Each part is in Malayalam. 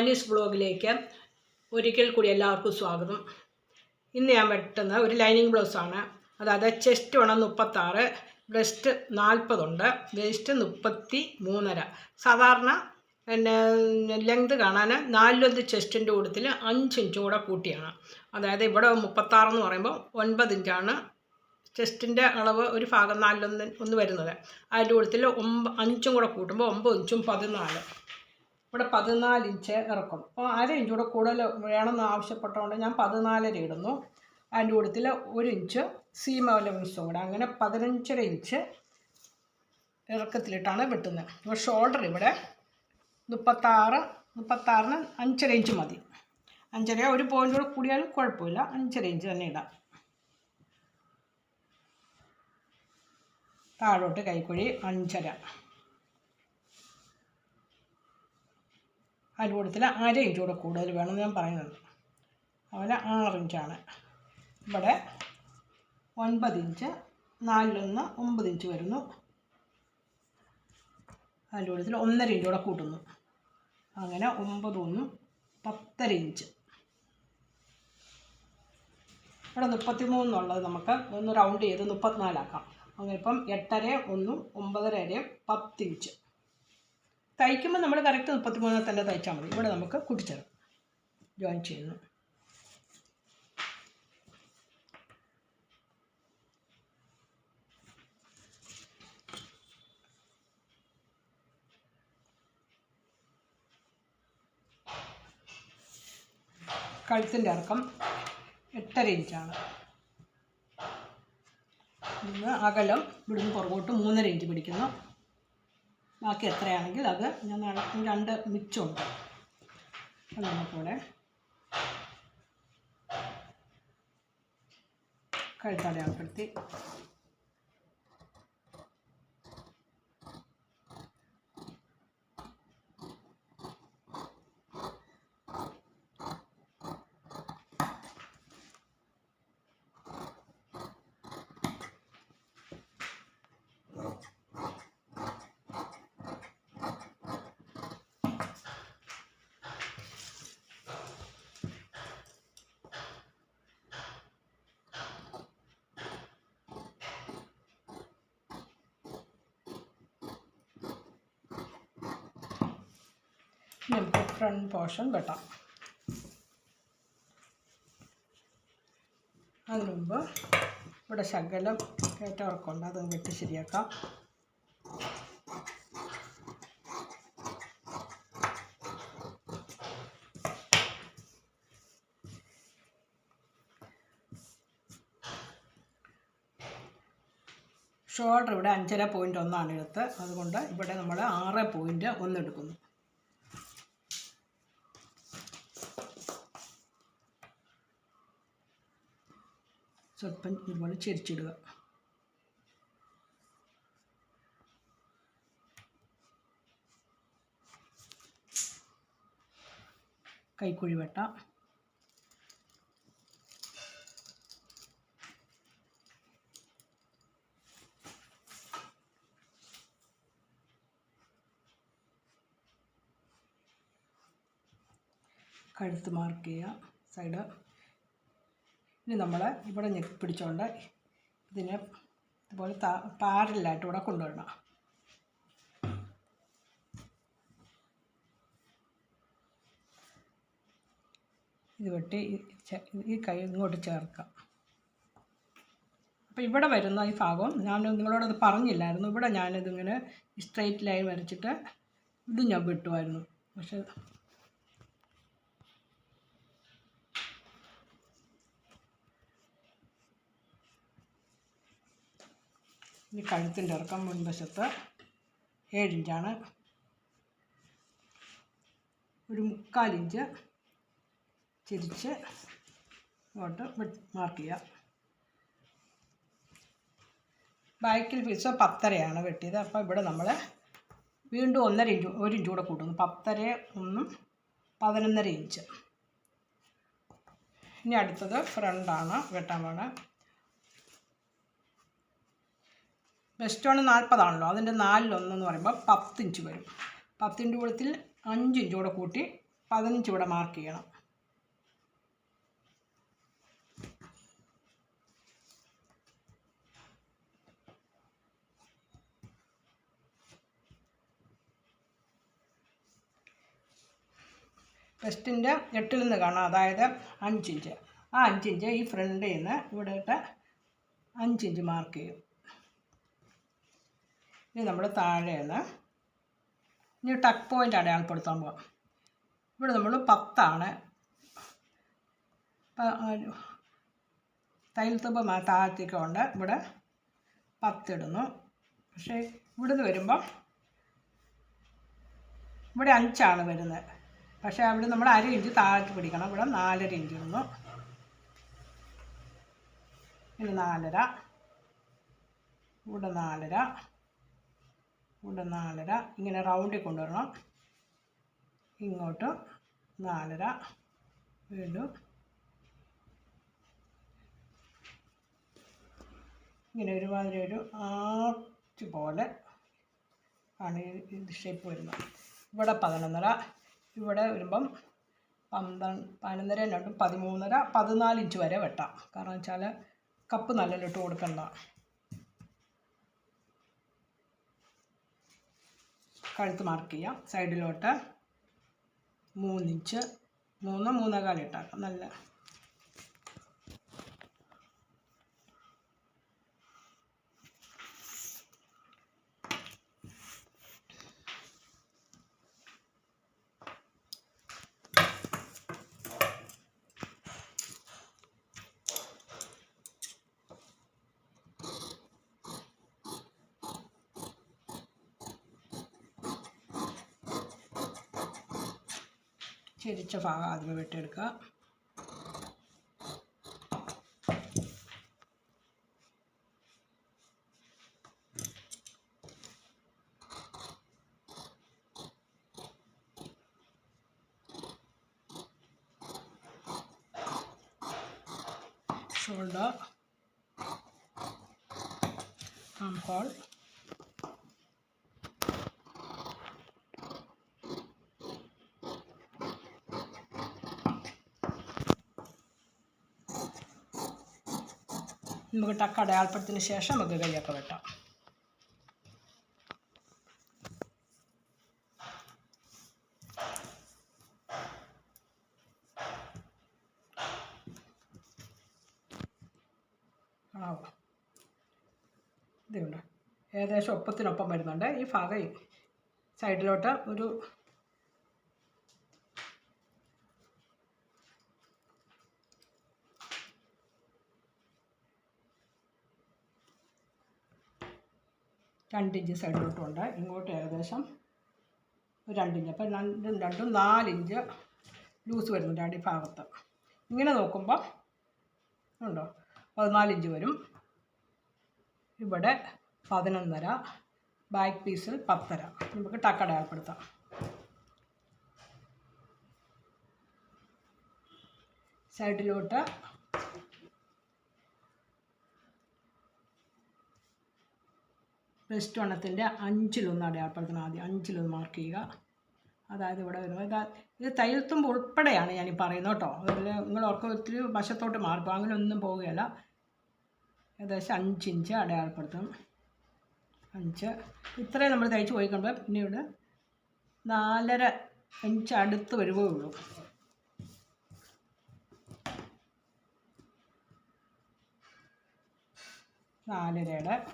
ആനീസ് ബ്ലോഗിലേക്ക് ഒരിക്കൽ കൂടി എല്ലാവർക്കും സ്വാഗതം. ഇന്ന് ഞാൻ വെട്ടുന്ന ഒരു ലൈനിങ് ബ്ലൗസാണ് അതായത് ചെസ്റ്റ് വേണം മുപ്പത്താറ് ബ്രസ്റ്റ് നാൽപ്പതുണ്ട് വേസ്റ്റ് മുപ്പത്തി മൂന്നര സാധാരണ പിന്നെ ലെങ്ത് കാണാൻ നാലിലൊന്ന് ചെസ്റ്റിന്റെ കൂട്ടത്തിൽ അഞ്ച് ഇഞ്ചും കൂടെ കൂട്ടിയാണ്. അതായത് ഇവിടെ മുപ്പത്താറെന്ന് പറയുമ്പോൾ ഒൻപത് ഇഞ്ചാണ് ചെസ്റ്റിന്റെ അളവ് ഒരു ഭാഗം നാലിലൊന്ന് ഒന്ന് വരുന്നത്. അതിന്റെ കൂട്ടത്തിൽ ഒമ്പ അഞ്ചും കൂടെ കൂട്ടുമ്പോൾ ഒമ്പത് ഇഞ്ചും പതിനാല്. ഇവിടെ പതിനാല് ഇഞ്ച് ഇറക്കും. അപ്പോൾ അര ഇഞ്ച് കൂടെ കൂടുതൽ വേണമെന്ന് ആവശ്യപ്പെട്ടതുകൊണ്ട് ഞാൻ പതിനാലര ഇടുന്നു. അതിന്റെ കൂട്ടത്തിൽ ഒരു ഇഞ്ച് സീമ അലവൻസും കൂടെ. അങ്ങനെ പതിനഞ്ചര ഇഞ്ച് ഇറക്കത്തിലിട്ടാണ് വെട്ടുന്നത്. അപ്പോൾ ഷോൾഡർ ഇവിടെ മുപ്പത്താറ് മുപ്പത്താറിന് അഞ്ചര ഇഞ്ച് മതി. അഞ്ചര ഒരു പോയിന്റ് കൂടെ കൂടിയാലും കുഴപ്പമില്ല. അഞ്ചര ഇഞ്ച് തന്നെ ഇടാം. താഴോട്ട് കൈക്കുഴി അഞ്ചര. അതിന്റെ കൂട്ടത്തിൽ അര ഇഞ്ച് കൂടെ കൂടുതൽ വേണമെന്ന് ഞാൻ പറയുന്നുണ്ട് അതുപോലെ ആറ് ഇഞ്ചാണ് ഇവിടെ ഒൻപത് ഇഞ്ച് നാലിലൊന്ന് ഒമ്പത് ഇഞ്ച് വരുന്നു. അതിന്റെ കൂട്ടത്തിൽ ഒന്നര ഇഞ്ച് കൂടെ കൂട്ടുന്നു. അങ്ങനെ ഒമ്പത് ഒന്നും പത്തര ഇഞ്ച് ഇവിടെ മുപ്പത്തി മൂന്നുള്ളത് നമുക്ക് ഒന്ന് റൗണ്ട് ചെയ്ത് മുപ്പത്തിനാലാക്കാം അങ്ങനെ ഇപ്പം എട്ടര ഒന്നും ഒമ്പതര അരയും പത്തിഞ്ച് തയ്ക്കുമ്പോൾ നമ്മൾ കറക്റ്റ് മുപ്പത്തി മൂന്നിൽ തന്നെ തയ്ച്ചാൽ മതി. ഇവിടെ നമുക്ക് കൂട്ടിച്ചേർക്കും ജോയിൻ ചെയ്യുന്നു. കഴുത്തിന്റെ ഇറക്കം എട്ടര ഇഞ്ചാണ്. ഇന്ന് അകലം ഇവിടുന്ന് പുറകോട്ട് മൂന്നര ഇഞ്ച് പിടിക്കുന്നു. ബാക്കി എത്രയാണെങ്കിൽ അത് ഞാൻ രണ്ട് മിച്ചമുണ്ട്. അത് നമുക്കിവിടെ കഴുത്തടയാളപ്പെടുത്തി നമുക്ക് ഫ്രണ്ട് പോർഷൻ വെട്ടാം അതിന് മുമ്പ് ഇവിടെ ശകലം കയറ്റവർക്കുണ്ട് അത് വെട്ടി ശരിയാക്കാം. ഷോൾഡർ ഇവിടെ അഞ്ചര പോയിന്റ് ഒന്നാണ് എടുത്ത്. അതുകൊണ്ട് ഇവിടെ നമ്മൾ ആറ് പോയിന്റ് ഒന്ന് എടുക്കുന്നു. സ്വല്പം ഇതുപോലെ ചെരിച്ചിടുക കൈക്കുഴി വെട്ടാം കഴുത്ത് മാർക്ക് ചെയ്യുക സൈഡ് ഇനി നമ്മൾ ഇവിടെ ഞെക്കി പിടിച്ചുകൊണ്ട് ഇതിനെ ഇതുപോലെ താ പാരലായിട്ട് ഇവിടെ കൊണ്ടുവരണം. ഇത് വെട്ടി ഈ കൈ ഇങ്ങോട്ട് ചേർക്കാം. അപ്പോൾ ഇവിടെ വരുന്ന ഈ ഭാഗം ഞാൻ നിങ്ങളോടത് പറഞ്ഞില്ലായിരുന്നു. ഇവിടെ ഞാനിതിങ്ങനെ സ്ട്രെയിറ്റ് ലൈൻ വരച്ചിട്ട് ഇത് ഞാൻ വിട്ടുമായിരുന്നു. പക്ഷേ ഇനി കഴുത്തിന്റെ ഇറക്കം മുൻവശത്ത് ഏഴിഞ്ചാണ്. ഒരു മുക്കാലിഞ്ച് തിരിച്ച് ഇങ്ങോട്ട് മാർക്ക് ചെയ്യുക. ബാക്കിൽ പീസ് പത്തരയാണ് വെട്ടിയത്. അപ്പോൾ ഇവിടെ നമ്മൾ വീണ്ടും ഒന്നര ഇഞ്ച് ഒരു ഇഞ്ച് കൂടെ കൂട്ടുന്നു. പത്തര ഒന്നും പതിനൊന്നര ഇഞ്ച്. ഇനി അടുത്തത് ഫ്രണ്ടാണ് വെട്ടാൻ വേണം വെസ്റ്റേൺ നാൽപ്പതാണല്ലോ അതിന്റെ നാലിലൊന്നെന്ന് പറയുമ്പോൾ പത്ത് ഇഞ്ച് വരും. പത്തിന്റെ കൂടത്തിൽ അഞ്ച് കൂടെ കൂട്ടി പതിനഞ്ച് ഇവിടെ മാർക്ക് ചെയ്യണം. ബെസ്റ്റിന്റെ എട്ടിൽ നിന്ന് കാണാം. അതായത് അഞ്ചിഞ്ച്. ആ അഞ്ചിഞ്ച് ഈ ഫ്രണ്ടിൽ നിന്ന് ഇവിടെ ഇട്ട് അഞ്ചിഞ്ച് മാർക്ക് ചെയ്യും. ഇനി നമ്മൾ താഴെ നിന്ന് ഇനി ടക്ക് പോയിന്റ് അടയാളപ്പെടുത്താൻ പോകാം ഇവിടെ നമ്മൾ പത്താണ്. തയ്യൽത്തുമ്പ് താഴ്ത്തിക്കൊണ്ട് ഇവിടെ പത്തിടുന്നു പക്ഷേ ഇവിടുന്ന് വരുമ്പോൾ ഇവിടെ അഞ്ചാണ് വരുന്നത്. പക്ഷേ അവിടെ നമ്മൾ അര ഇഞ്ച് താഴത്ത് പിടിക്കണം. ഇവിടെ നാലര ഇഞ്ച് ഇടുന്നു. ഇനി നാലര. ഇവിടെ നാലര. ഇവിടെ നാലര. ഇങ്ങനെ റൗണ്ടിൽ കൊണ്ടുവരണം. ഇങ്ങോട്ട് നാലര. വീണ്ടും. ഇങ്ങനെ ഒരുമാതിരി ഒരു ആർച്ച് പോലെ ആണ് ഈ ഷേപ്പ് വരുന്നത്. ഇവിടെ പതിനൊന്നര ഇവിടെ വരുമ്പം പന്ത്രണ്ട് പതിനൊന്നര രണ്ടും പതിമൂന്നര പതിനാല് ഇഞ്ച് വരെ വെട്ടാം. കാരണം വെച്ചാൽ കപ്പ് നല്ലൊരു ഇട്ട് കൊടുക്കണ്ട. കഴുത്ത് മാർക്ക് ചെയ്യാം. സൈഡിലോട്ട് മൂന്നിഞ്ച് മൂന്ന് മൂന്നേകാലിട്ടാക്കാം നല്ല ചെരിച്ച ഭാഗം ആദ്യമേ വെട്ടിയെടുക്കുക ഷോൾഡർ arm നമുക്ക് ടക്ക് അടയാളപ്പെടുത്തിന് ശേഷം നമുക്ക് കൈയൊക്കെ വെട്ടാം. ഇതുണ്ട്. ഏകദേശം ഒപ്പത്തിനൊപ്പം വരുന്നുണ്ട്. ഈ ഭാഗം സൈഡിലോട്ട് ഒരു രണ്ടിഞ്ച് സൈഡിലോട്ടുണ്ട്. ഇങ്ങോട്ട് ഏകദേശം രണ്ടിഞ്ച്. അപ്പം രണ്ടും രണ്ടും നാലിഞ്ച് ലൂസ് വരുന്നുണ്ട് അടിഭാഗത്ത് ഇങ്ങനെ നോക്കുമ്പോൾ ഉണ്ടോ? പതിനാലിഞ്ച് വരും. ഇവിടെ പതിനൊന്നര ബാക്ക് പീസിൽ പത്തര. നമുക്ക് ടക്ക് അടയാളപ്പെടുത്താം. സൈഡിലോട്ട് ബ്രസ്റ്റ് വണ്ണത്തിന്റെ അഞ്ചിലൊന്ന് അടയാളപ്പെടുത്തണം ആദ്യം. അഞ്ചിലൊന്ന് മാർക്ക് ചെയ്യുക. അതായത് ഇവിടെ വരുമ്പോൾ ഇതാ ഇത് തയ്യൽത്തുമ്പ് ഉൾപ്പെടെയാണ് ഞാൻ ഈ പറയുന്നത് കേട്ടോ. അതിൽ നിങ്ങൾ ഓർക്ക ഒത്തിരി വശത്തോട്ട് മാർക്കും അങ്ങനെ ഒന്നും പോവുകയല്ല. ഏകദേശം അഞ്ചിഞ്ച് അടയാളപ്പെടുത്തും അഞ്ച്. ഇത്രയും നമ്മൾ തയ്ച്ച് പോയി കഴിയുമ്പോൾ പിന്നെ ഇവിടെ നാലര ഇഞ്ച് അടുത്ത് വരുവേ ഉള്ളൂ. നാലരയുടെ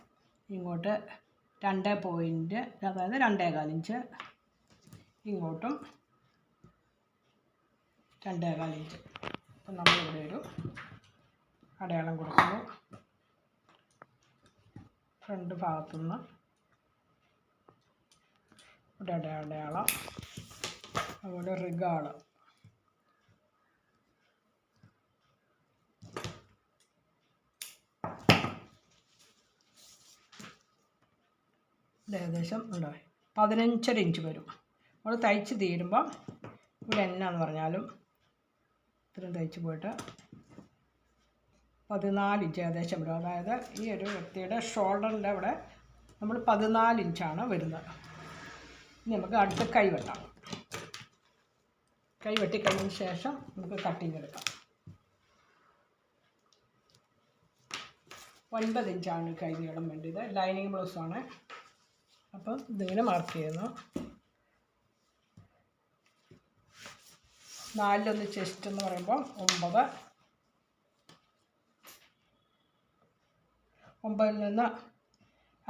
ഇങ്ങോട്ട് രണ്ട് പോയിന്റ് അതായത് രണ്ടേകാൽ ഇഞ്ച്. ഇങ്ങോട്ടും രണ്ടേകാൽ ഇഞ്ച്. അപ്പം നമ്മളിവിടെ ഒരു അടയാളം കൊടുക്കുന്നു. ഫ്രണ്ട് ഭാഗത്തുനിന്ന് ഇവിടെ അടയാ- അടയാളം. അതുപോലെ റിഗാൾ. ഇത് ഏകദേശം ഉണ്ടോ? പതിനഞ്ചര ഇഞ്ച് വരും. നമ്മൾ തയ്ച്ച് തീരുമ്പോൾ ഇവിടെ എന്നാന്ന് പറഞ്ഞാലും ഇത്രയും തയ്ച്ച് പോയിട്ട് പതിനാല് ഇഞ്ച് ഏകദേശം വരും. അതായത് ഈ ഒരു വ്യക്തിയുടെ ഷോൾഡറിന്റെ അവിടെ നമ്മൾ പതിനാല് ഇഞ്ചാണ് വരുന്നത്. ഇനി നമുക്ക് അടുത്ത് കൈ വെട്ടാം. കൈ വെട്ടിക്കഴിഞ്ഞതിന് ശേഷം നമുക്ക് കട്ടിങ് എടുക്കാം. ഒൻപത് ഇഞ്ചാണ് കൈ നീളം വേണ്ടത്. ലൈനിങ് ബ്ലൗസാണ് അപ്പം ഇതിങ്ങനെ മാർക്ക് ചെയ്യുന്നു. നാലിലൊന്ന് ചെസ്റ്റ് എന്ന് പറയുമ്പോൾ ഒമ്പത്. ഒമ്പതിൽ നിന്ന്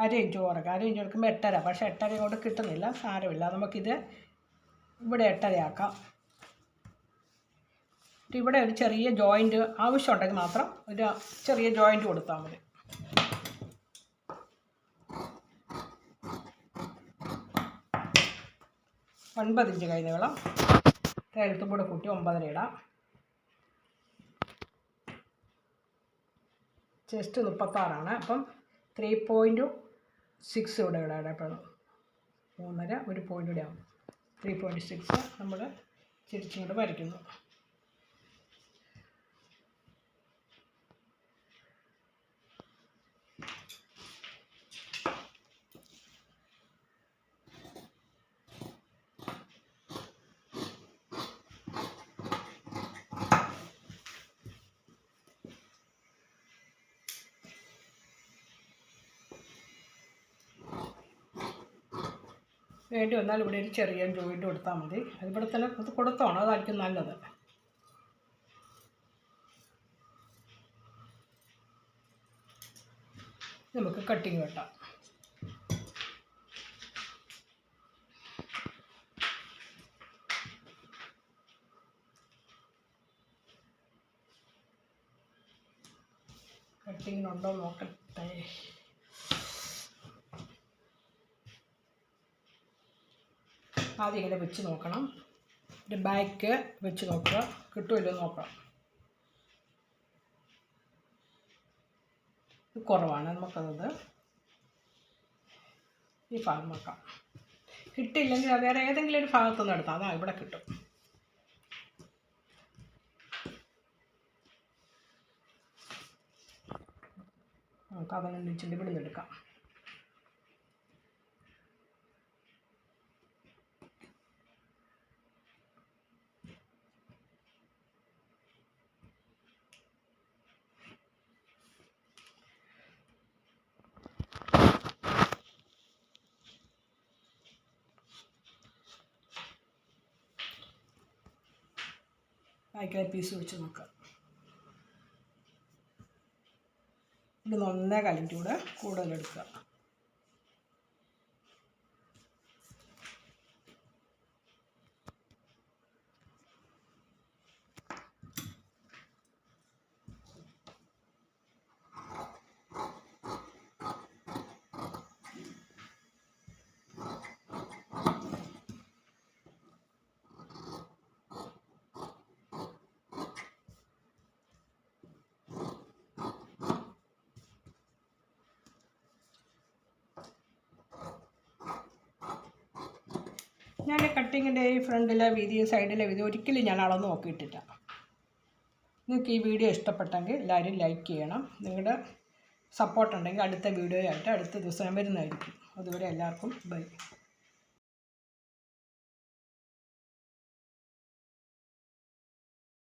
അര ഇഞ്ച് കുറക്കുക അര ഇഞ്ച് കൊടുക്കുമ്പോൾ എട്ടര. പക്ഷേ എട്ടര കൊണ്ട് കിട്ടുന്നില്ല. സാരമില്ല. നമുക്കിത് ഇവിടെ എട്ടരയാക്കാം. ഇവിടെ ഒരു ചെറിയ ജോയിന്റ് ആവശ്യമുണ്ടെങ്കിൽ മാത്രം ഒരു ചെറിയ ജോയിന്റ് കൊടുത്താൽ മതി. ഒൻപത് ഇഞ്ച് കൈ നീളം എഴുത്തും കൂടെ കൂട്ടി ഒമ്പതര ഇടാം. ചെസ്റ്റ് മുപ്പത്താറാണ്. അപ്പം ത്രീ പോയിന്റ് സിക്സ് ഇവിടെ ഇടാം ഇടപെടും മൂന്നര ഒരു പോയിന്റ് ഇവിടെ ആവും. ത്രീ പോയിന്റ് സിക്സ് നമ്മൾ തിരിച്ചിങ്ങോട്ട് വരയ്ക്കുന്നു. വേണ്ടി വന്നാൽ ഇവിടെ ഒരു ചെറിയ ജോയിന്റ് കൊടുത്താൽ മതി. അതിവിടെ തന്നെ അത് കൊടുത്തോണം അതായിരിക്കും നല്ലത്. നമുക്ക് കട്ടിങ് വെട്ടാം. കട്ടിങ്ങിനുണ്ടോ നോക്കട്ടെ ആദ്യം ഇങ്ങനെ വെച്ച് നോക്കണം. ഒരു ബാക്ക് വെച്ച് നോക്കുക. കിട്ടുമല്ലോ നോക്കണം. നോക്കാം ഇത് കുറവാണ് നമുക്കത്. ഈ ഭാഗം നോക്കാം കിട്ടിയില്ലെങ്കിൽ വേറെ ഏതെങ്കിലും ഒരു ഭാഗത്തുനിന്ന് എടുത്താൽ അതാ ഇവിടെ കിട്ടും. നമുക്ക് പതിനൊന്ന് ഇഞ്ചിന്റെ ഇവിടെ നിന്ന് എടുക്കാം. ബാക്കിലെ പീസ് വെച്ച് നോക്കാം ഇത് ഒന്നേ കാലിന്റെ കൂടെ കൂടുതലെടുക്കുക ഞാൻ കട്ടിങ്ങിന്റെ ഈ ഫ്രണ്ടിലെ വീതി സൈഡിലെ വീതി ഒരിക്കലും ഞാൻ അളന്ന് നോക്കിയിട്ടില്ല. നിങ്ങൾക്ക് ഈ വീഡിയോ ഇഷ്ടപ്പെട്ടെങ്കിൽ എല്ലാവരും ലൈക്ക് ചെയ്യണം. നിങ്ങളുടെ സപ്പോർട്ടുണ്ടെങ്കിൽ അടുത്ത വീഡിയോ ആയിട്ട് അടുത്ത ദിവസം വരുന്നതായിരിക്കും. അതുവരെ എല്ലാവർക്കും ബൈ.